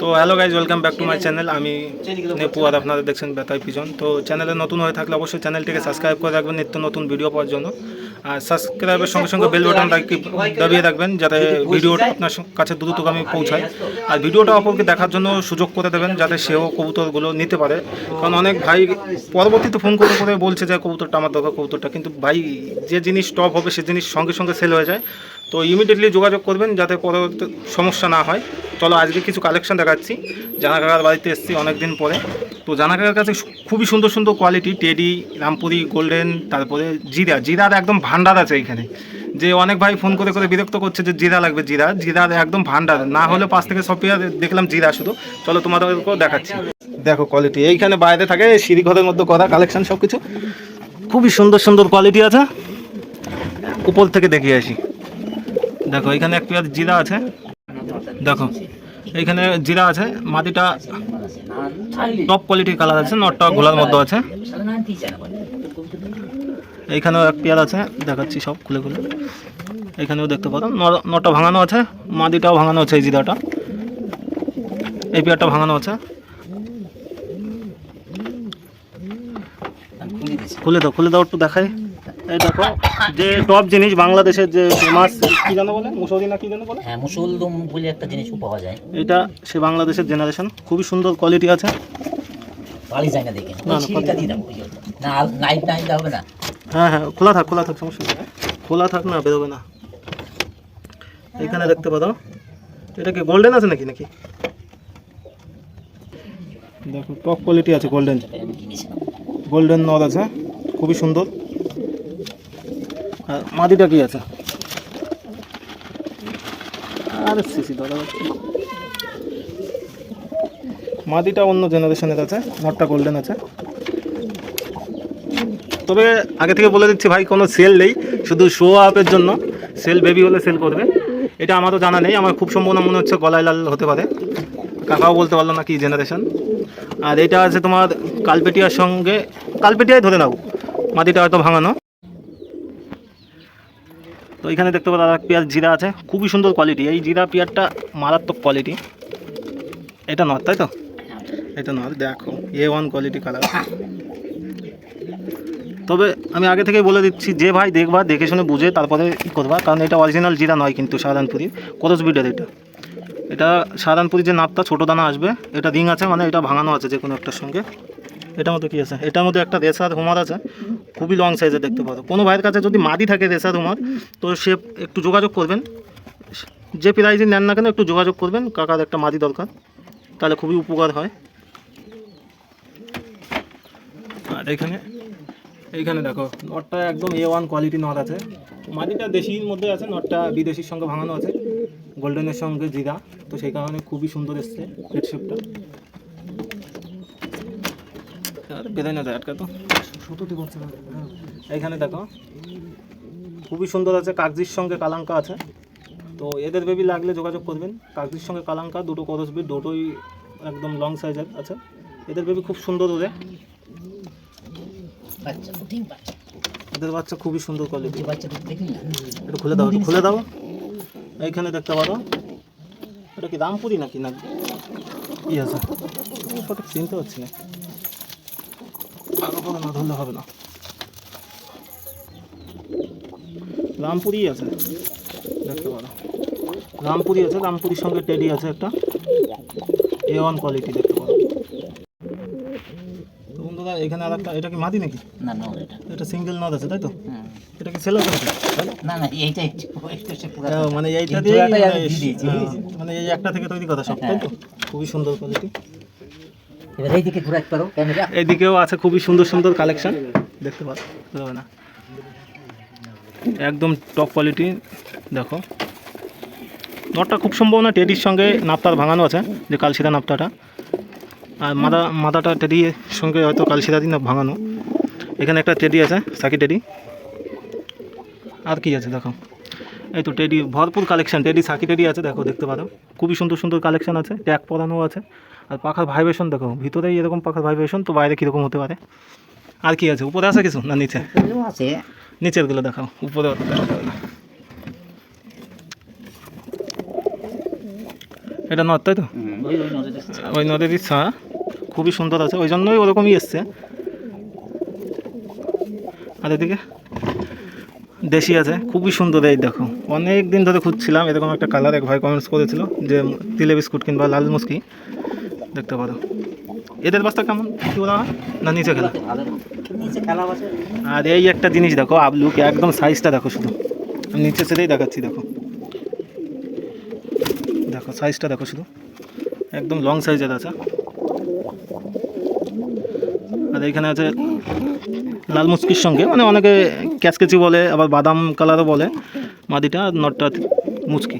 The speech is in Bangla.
তো hello guys welcome back to my channel আমি নেপু আর আপনারা দেখছেন বেতাই পিজন। তো চ্যানেলে নতুন হয়ে থাকলে অবশ্যই চ্যানেলটিকে সাবস্ক্রাইব করে রাখবেন, নিত্য নতুন ভিডিও পাওয়ার জন্য। আর সাবস্ক্রাইবের সঙ্গে সঙ্গে বেল বাটন দাবিয়ে রাখবেন, যাতে ভিডিওটা আপনার কাছে দ্রুতগামী পৌঁছায়। আর ভিডিওটা অপরকে দেখার জন্য সুযোগ করে দেবেন, যাতে সেও কবুতরগুলো নিতে পারে। কারণ অনেক ভাই পরবর্তীতে ফোন করে করে বলছে যে, কবুতরটা আমার দরকার, কবুতরটা। কিন্তু ভাই যে জিনিস টপ হবে, সে জিনিস সঙ্গে সঙ্গে সেল হয়ে যায়। তো ইমিডিয়েটলি যোগাযোগ করবেন যাতে পরবর্তী সমস্যা না হয়। চলো আজকে কিছু কালেকশন দেখাচ্ছি। জানা কাকার বাড়িতে এসেছি অনেক দিন পরে। তো জানা কাকার কাছে খুবই সুন্দর সুন্দর কোয়ালিটি টেডি রামপুরি গোল্ডেন তারপরে জিরা। জিরার একদম ভান্ডার আছে এইখানে। যে অনেক ভাই ফোন করে করে বিরক্ত করছে যে জিরা লাগবে, জিরা। জিরার একদম ভান্ডার না হলে পাশ থেকে সব দেখলাম জিরা শুধু। চলো তোমাদেরকেও দেখাচ্ছি। দেখো কোয়ালিটি এইখানে বাইরে থাকে, সিঁড়ি ঘরের মধ্যে করা কালেকশন সব কিছু খুবই সুন্দর সুন্দর কোয়ালিটি আছে। উপর থেকে দেখিয়ে আসি। দেখো, এখানে এক পেঁয়াজ জিরা আছে। দেখো এইখানে জিরা আছে, মাটিটা টপ কোয়ালিটির কালার আছে, নটটা ঘোলার মধ্যে আছে। এইখানেও এক পেয়ার আছে, দেখাচ্ছি সব খুলে খুলে। এখানেও দেখতে পারো নটা ভাঙানো আছে মাদিটাও ভাঙানো আছে এই জিরাটা। এই পেয়ারটা ভাঙানো আছে। খুলে দাও খুলে দাও, একটু দেখাই। এই দেখো যে টপ জিনিস বাংলাদেশের যে ফেমাস কি জানো বলে? মুসৌরি না কি জানো বলে? হ্যাঁ মুসলদম বলে একটা জিনিসও পাওয়া যায়। এটা সে বাংলাদেশের জেনারেশন খুবই সুন্দর কোয়ালিটি আছে। পালি যায় না দেখে। না, না, নাইট নাইট হবে না। হ্যাঁ হ্যাঁ খোলা থাক খোলা থাক সমস্যা নেই। খোলা থাক না বেরোবে না। এখানে দেখতে পারো। এটা কি গোল্ডেন আছে নাকি নাকি? দেখো টপ কোয়ালিটি আছে গোল্ডেন গোল্ডেন নদ আছে খুবই সুন্দর। মাদিটা কি আছে? আরে সিসি, দাদা। মাদিটা অন্য জেনারেশনের আছে নটটা গোল্ডেন আছে। তবে আগে থেকে বলে দিচ্ছি ভাই, কোনো সেল নেই, শুধু শো আপের জন্য। সেল বেবি হলে সেল করবে। এটা আমারও জানা নেই, আমার খুব সম্ভাবনা মনে হচ্ছে গলায় লাল হতে পারে। কাকাও বলতে পারল না কি জেনারেশন আর এটা আছে তোমার কালপেটিয়ার সঙ্গে কালপেটিয়ায় ধরে নাও, মাটিটা হয়তো ভাঙানো। তো এখানে দেখতে আর এক পেঁয়াজ জিরা আছে, খুবই সুন্দর কোয়ালিটি এই জিরা পেঁয়াজটা মারাত্মক কোয়ালিটি এটা নয় তাই তো? এটা নয় দেখো এ ওয়ান কোয়ালিটি কালার তবে আমি আগে থেকেই বলে দিচ্ছি, যে ভাই দেখবা, দেখে শুনে বুঝে তারপরে করবা, কারণ এটা অরিজিনাল জিরা নয় কিন্তু সাহারানপুরি করস বিডের এটা? এটা সাহারানপুরি যে নাপটা ছোটো দানা আসবে, এটা রিং আছে মানে এটা ভাঙানো আছে যে কোনো একটার সঙ্গে। এটার মধ্যে কী আছে? এটার মধ্যে একটা রেসার হোমার আছে। খুবই লং সাইজের দেখতে পারো কোনো ভাইয়ের কাছে যদি মাদি থাকে রেসা তোমার তো সে একটু যোগাযোগ করবেন। যে প্রাইজই নেন না কেন একটু যোগাযোগ করবেন, কাকার একটা মাদি দরকার, তাহলে খুবই উপকার হয়। আর এখানে, এইখানে দেখো, নটটা একদম এ ওয়ান কোয়ালিটি নট আছে। মাটিটা দেশির মধ্যে আছে, নটটা বিদেশির সঙ্গে ভাঙানো আছে, গোল্ডেনের সঙ্গে জিরা, তো সেই কারণে খুবই সুন্দর এসছে হেড শেপটা আর বেঁধে না যায় আটকা তো। এইখানে দেখো। খুবই সুন্দর আছে কাগজির সঙ্গে কালাঙ্কা আছে। তো এদের বেবি লাগলে যোগাযোগ করবেন। কাগজির সঙ্গে কালাঙ্কা দুটো করসবি দুটোই একদম লং সাইজের আছে। এদের বেবি খুব সুন্দর ওদের। এদের বাচ্চা খুবই সুন্দর কোয়ালিটি একটু খুলে দাও খুলে দাও। এইখানে দেখতে পারো। এটা কি রামপুরি নাকি? না। কি আছে? চিনতে পারছি না। না ধরলে হবে না। রামপুরি আছে। দেখতে পারো। রামপুরি আছে রামপুরির সঙ্গে টেডি আছে একটা। এ ওয়ান কোয়ালিটি দেখতে পারো। তো বন্ধুরা এখানে আর একটা এটা কি মাদি নাকি? না না এটা। এটা সিঙ্গেল নদ আছে তাই তো? এটা কি সেল আছে না না এইটা হ্যাঁ, মানে এইটা দিয়ে আমি দিয়ে হ্যাঁ? মানে এই একটা থেকে তৈরি কথা সব তাই তো? খুবই সুন্দর কোয়ালিটি এইদিকেও আছে খুবই সুন্দর সুন্দর কালেকশন দেখতে পারো না। একদম টপ কোয়ালিটি দেখো। নটটা খুব সম্ভাবনা টেডির সঙ্গে নাপতার ভাঙানো আছে, যে কালশিরা নাপতাটা। আর মাথা মাথাটা টেডির সঙ্গে হয়তো কালশিরা দিন ভাঙানো। এখানে একটা টেডি আছে, সাকি টেডি। আর কি আছে, দেখো। এই তো টেডি ভরপুর কালেকশন টেডি সাকি টেডি আছে দেখো দেখতে পারো। খুবই সুন্দর সুন্দর কালেকশন আছে ট্যাগ পরানো আছে। আর পাখার ভাইব্রেশন দেখো ভিতরেই এরকম পাখার ভাইব্রেশন তো বাইরে কীরকম হতে পারে? আর কি আছে? উপরে আছে কিছু না নিচে? আছে। নিচেরগুলো দেখাও উপরে এটা নদ তাই তো? ওই নদীর ছা খুবই সুন্দর আছে ওই জন্যই ওরকমই এসছে। আর এদিকে? দেশি আছে, খুবই সুন্দর এই দেখো। অনেক দিন ধরে খুঁজছিলাম, এরকম একটা কালার এক ভাই কমেন্টস করেছিল যে তিলে বিস্কুট কিংবা লাল মুসকি। দেখতে পারো। এদের বাস্তা কেমন? কি বলা হয়? না নিচে খেলা? আর এই একটা জিনিস দেখো, আবলুকে একদম সাইজটা দেখো শুধু। নিচে সেটাই দেখাচ্ছি, দেখো। দেখো সাইজটা দেখো শুধু। একদম লং সাইজের আছে। আর এখানে আছে লাল মুচকির সঙ্গে মানে অনেকে ক্যাচকেচি বলে, আবার বাদাম কালারও বলে, মাদিটা নটটা মুচকি।